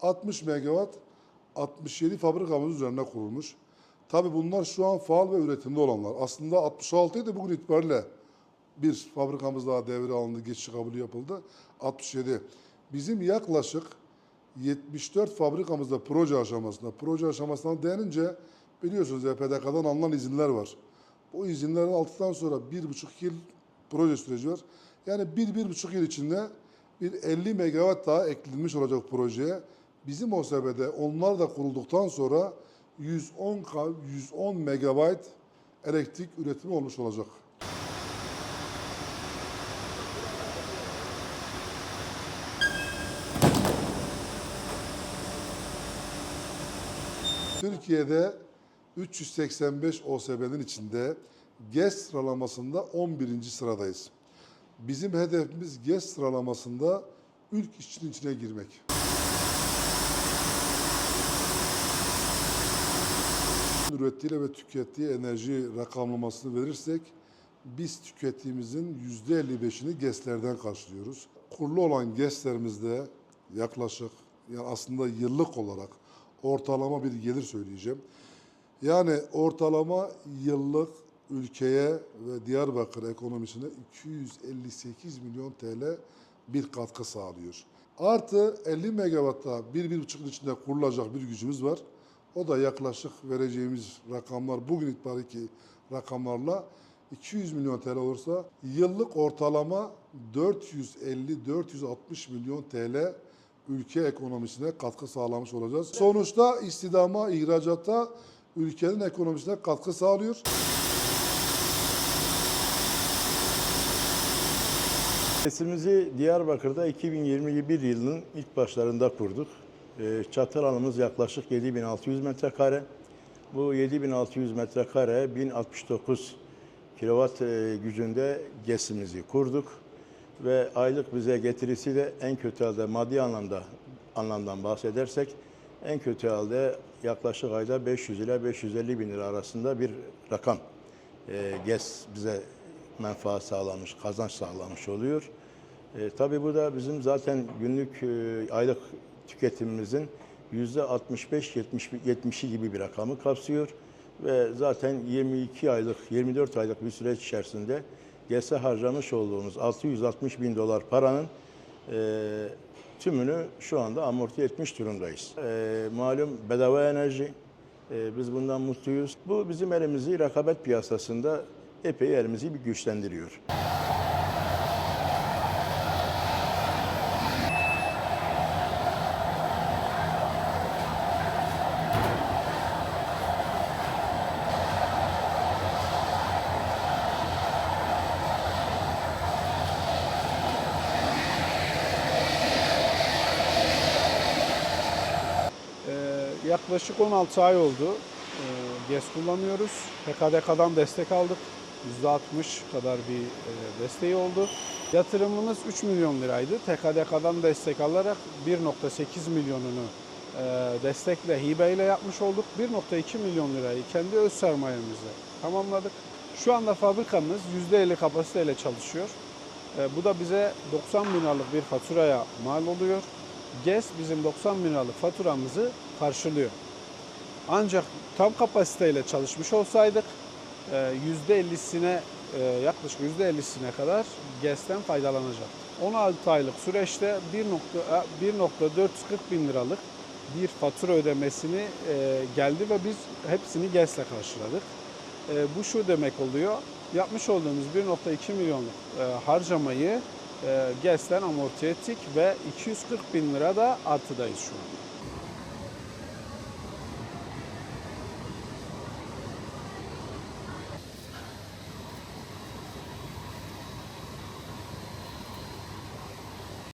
60 megawatt 67 fabrikamız üzerine kurulmuş. Tabii bunlar şu an faal ve üretimde olanlar. Aslında 66 idi bugün itibariyle bir fabrikamız daha devre alındı, geçiş kabulü yapıldı. 67. Bizim yaklaşık 74 fabrikamızda proje aşamasında. Proje aşamasına denince biliyorsunuz EPDK'dan alınan izinler var. Bu izinlerin aldıktan sonra bir buçuk yıl proje süreci var. Yani bir, bir buçuk yıl içinde bir 50 megawatt daha eklenmiş olacak projeye. Bizim OSB'de onlar da kurulduktan sonra 110, ka- 110 megabayt elektrik üretimi olmuş olacak. Türkiye'de 385 OSB'nin içinde GES sıralamasında 11. sıradayız. Bizim hedefimiz GES sıralamasında ilk işçinin içine girmek. Ürettiği ve tükettiği enerji rakamlamasını verirsek biz tükettiğimizin %55'ini GES'lerden karşılıyoruz. Kurulu olan GES'lerimizde yaklaşık yani aslında yıllık olarak ortalama bir gelir söyleyeceğim. Yani ortalama yıllık ülkeye ve Diyarbakır ekonomisine 258 milyon TL bir katkı sağlıyor. Artı 50 megawatta 1-1,5 yıl içinde kurulacak bir gücümüz var. O da yaklaşık vereceğimiz rakamlar bugün itibariyle rakamlarla 200 milyon TL olursa yıllık ortalama 450-460 milyon TL ülke ekonomisine katkı sağlamış olacağız. Sonuçta istidama, ihracata ülkenin ekonomisine katkı sağlıyor. Tesisimizi Diyarbakır'da 2021 yılının ilk başlarında kurduk. Ee, Çatır alanımız yaklaşık 7600 metrekare. Bu 7600 metrekare 1069 kilowatt e, gücünde GES'imizi kurduk ve aylık bize getirisi de en kötü halde maddi anlamda anlamdan bahsedersek en kötü halde yaklaşık ayda 500 ile 550 bin lira arasında bir rakam e, GES bize menfaat sağlamış, kazanç sağlamış oluyor. E, tabii bu da bizim zaten günlük e, aylık tüketimimizin yüzde 65-70'i gibi bir rakamı kapsıyor. Ve zaten 22 aylık, 24 aylık bir süreç içerisinde GES'e harcamış olduğumuz 660 bin dolar paranın e, tümünü şu anda amorti etmiş durumdayız. E, malum bedava enerji, e, biz bundan mutluyuz. Bu bizim elimizi rekabet piyasasında epey elimizi bir güçlendiriyor. Yaklaşık 16 ay oldu. Ee, GES kullanıyoruz. PKDK'dan destek aldık. %60 kadar bir e, desteği oldu. Yatırımımız 3 milyon liraydı. TKDK'dan destek alarak 1.8 milyonunu e, destekle, hibeyle yapmış olduk. 1.2 milyon lirayı kendi öz sermayemizle tamamladık. Şu anda fabrikamız %50 kapasiteyle çalışıyor. E, bu da bize 90 bin liralık bir faturaya mal oluyor. GES bizim 90 bin liralık faturamızı karşılıyor. Ancak tam kapasiteyle çalışmış olsaydık e, %50'sine e, yaklaşık %50'sine kadar GES'ten faydalanacaktık. 16 aylık süreçte 1.440 bin liralık bir fatura ödemesini e, geldi ve biz hepsini GES'le karşıladık. E, bu şu demek oluyor, yapmış olduğumuz 1.2 milyonluk e, harcamayı e, GES'ten amorti ettik ve 240 bin lira da artıdayız şu an.